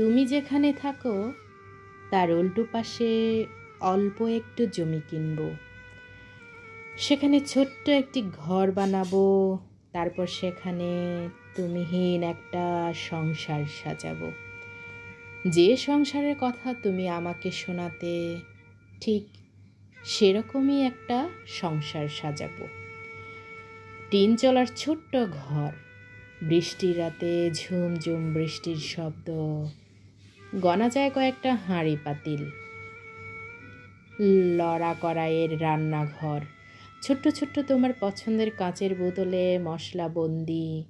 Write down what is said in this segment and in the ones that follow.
তুমি যেখানে থাকো, তার উল্টো পাশে অল্প একটু জমি কিনবো। সেখানে ছোট্ট একটি ঘর বানাবো, তারপর সেখানে তুমিহীন একটা সংসার সাজাবো। যে সংসারের কথা তুমি আমাকে শোনাতে, ঠিক সেরকমই একটা সংসার সাজাবো। টিন চলার ছোট্ট ঘর, বৃষ্টির রাতে ঝুমঝুম বৃষ্টির শব্দ গনা যায় কয়েকটা হাঁড়ি পাতিল। লড়া কড়াইয়ের রান্নাঘর। ছোট্ট ছোট্ট তোমার পছন্দের কাঁচের বোতলে মশলা বন্দি।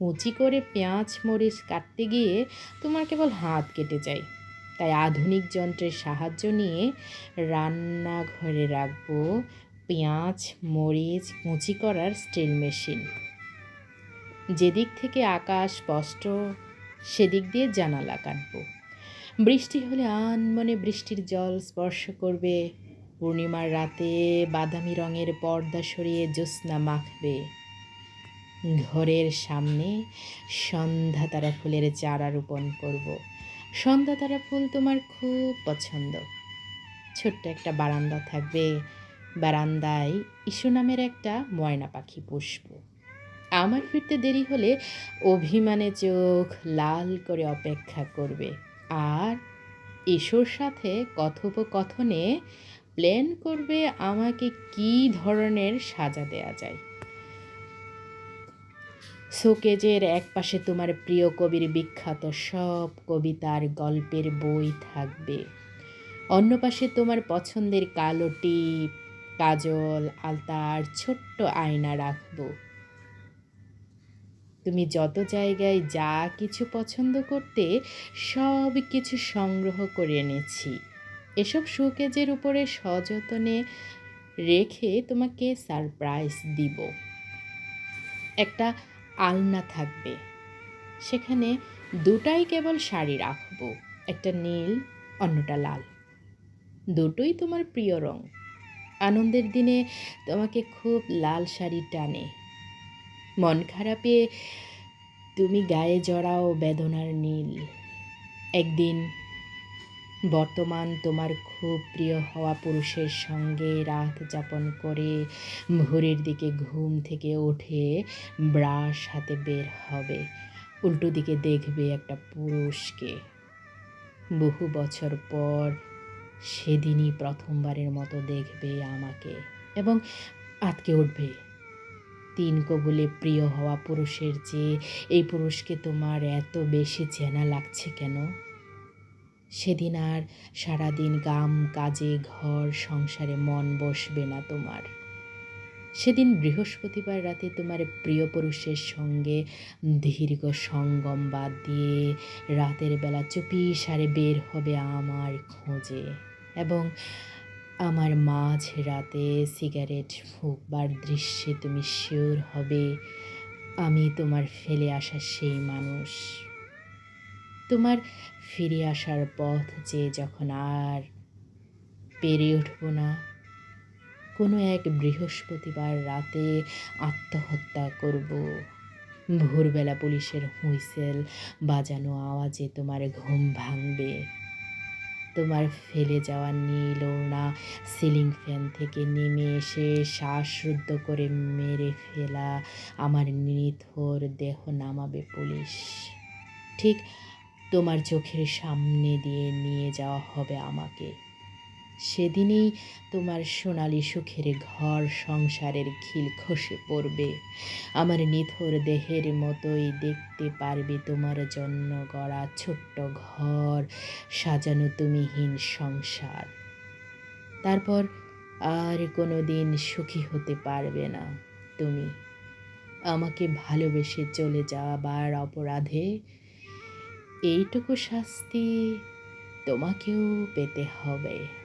উঁচি করে পেঁয়াজ মরিচ কাটতে গিয়ে তোমার কেবল হাত কেটে যায়। তাই আধুনিক যন্ত্রের সাহায্য নিয়ে রান্নাঘরে রাখব পেঁয়াজ মরিচ কুচি করার স্টিল মেশিন। যেদিক থেকে আকাশ স্পষ্ট, সেদিক দিয়ে জানালা কাটবো। বৃষ্টি হলে আনমনে বৃষ্টির জল স্পর্শ করবে। পূর্ণিমার রাতে বাদামি রঙের পর্দা সরিয়ে জ্যোৎস্না মাখবে। ঘরের সামনে সন্ধ্যা তারা ফুলের চারা রোপণ করব। সন্ধ্যা তারা ফুল তোমার খুব পছন্দ। ছোট্ট একটা বারান্দা থাকবে। বারান্দায় ইস্যু নামের একটা ময়না পাখি পুষব আমার ফিরতে দেরি হলে অভিমানে চোখ লাল করে অপেক্ষা করবে। আর ইস্যুর সাথে কথোপকথনে প্ল্যান করবে আমাকে কি ধরনের সাজা দেয়া যায়। শোকেজের এক পাশে তোমার প্রিয় কবির বিখ্যাত সব কবিতার গল্পের বই থাকবে। অন্য পাশে তোমার পছন্দের কালো টিপ, কাজল, আলতার ছোট্ট আয়না রাখব। তুমি যত জায়গায় যা কিছু পছন্দ করতে সব কিছু সংগ্রহ করে এনেছি। এসব শোকেজের উপরে সযতনে রেখে তোমাকে সারপ্রাইজ দিব। একটা আলনা থাকবে। সেখানে দুটাই কেবল শাড়ি রাখব, একটা নীল, অন্যটা লাল। দুটোই তোমার প্রিয় রং। আনন্দের দিনে তোমাকে খুব লাল শাড়ি টানে। মন খারাপে তুমি গায়ে জড়াও বেদনার নীল। একদিন বর্তমান তোমার খুব প্রিয় হওয়া পুরুষের সঙ্গে রাত যাপন করে ভোরের দিকে ঘুম থেকে উঠে ব্রাশ হাতে বের হবে। উল্টো দিকে দেখবে একটা পুরুষকে। বহু বছর পর সেদিনই প্রথমবারের মতো দেখবে আমাকে এবং আটকে উঠবে। তিন কবুলে প্রিয় হওয়া পুরুষের চেয়ে এই পুরুষকে তোমার এত বেশি চেনা লাগছে কেন? সেদিন আর সারাদিন গাম, কাজে, ঘর, সংসারে মন বসবে না তোমার। সেদিন বৃহস্পতিবার রাতে তোমার প্রিয় পুরুষের সঙ্গে দীর্ঘ সঙ্গম বাদ দিয়ে রাতের বেলা চুপি সারে বের হবে আমার খোঁজে। এবং আমার মাঝ রাতে সিগারেট ফুকবার দৃশ্যে তুমি শিওর হবে, আমি তোমার ফেলে আসা সেই মানুষ। তোমার ফিরে আসার পথ যে যখন আর পেরে উঠব না, কোনো এক বৃহস্পতিবার রাতে আত্মহত্যা করব। ভোরবেলা পুলিশের হুইসেল বাজানো আওয়াজে তোমার ঘুম ভাঙবে। তোমার ফেলে যাওয়া নীল ওড়না সিলিং ফ্যান থেকে নেমে এসে শ্বাসরুদ্ধ করে মেরে ফেলা। আমার নিথর দেহ নামাবে পুলিশ। ঠিক তোমার চোখের সামনে দিয়ে নিয়ে যাওয়া হবে আমাকে। সেদিনই তোমার সোনালি সুখের ঘর সংসারের খিল খসে পড়বে। আমার নিথর দেহের মতোই দেখতে পারবে তোমার জন্য গড়া ছোট্ট ঘর, সাজানো তুমিহীন সংসার। তারপর আর কোনো দিন সুখী হতে পারবে না তুমি। আমাকে ভালোবেসে চলে যাবার অপরাধে এইটুকু শাস্তি তোমাকেও পেতে হবে।